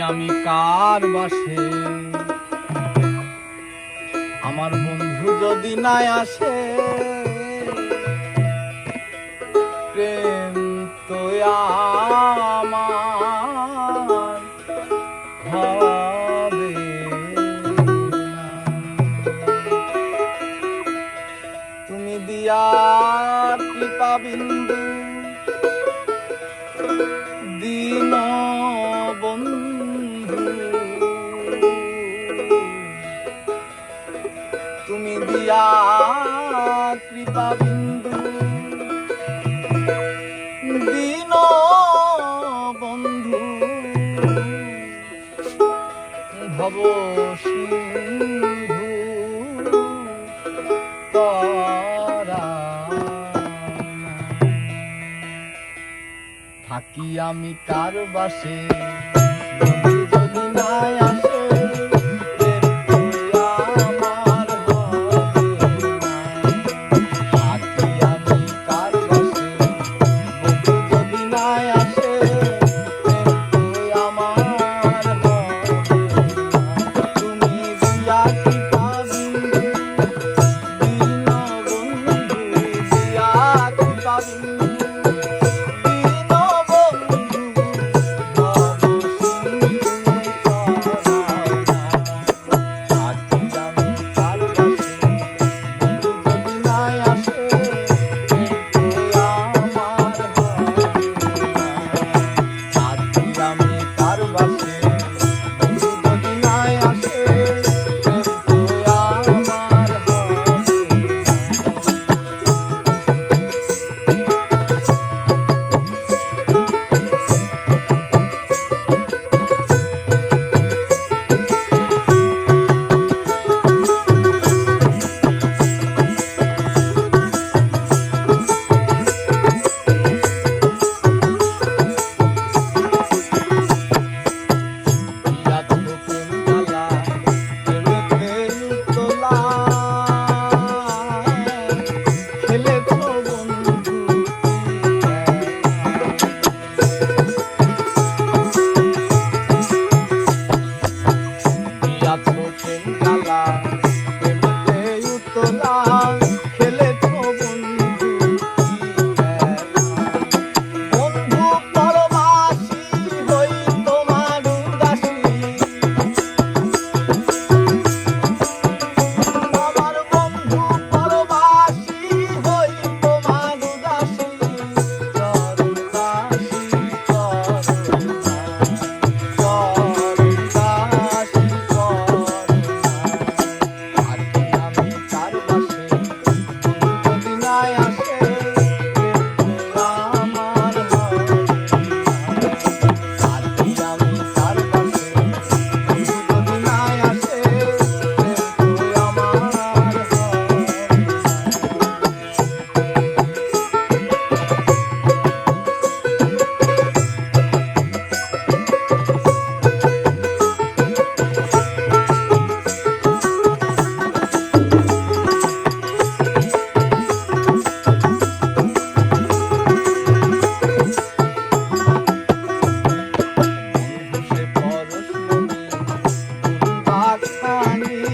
আমি কার বাসে? আমার বন্ধু যদি না আসে প্রেম তো তুমি দিয়া কৃপা বিন্দু দয়া কৃপা বিন্দু। দিন বন্ধু ভব সিন্ধু থাকি আমি কার বাসে? Yeah.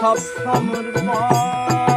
sapsamırma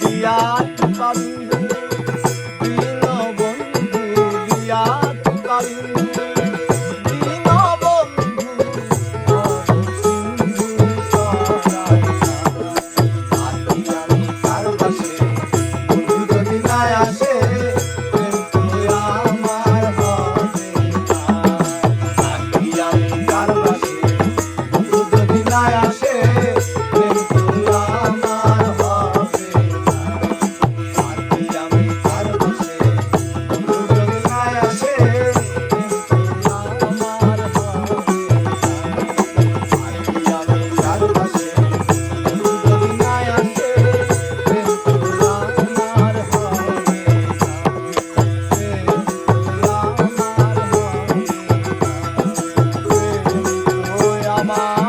দিয়া পাবি আমার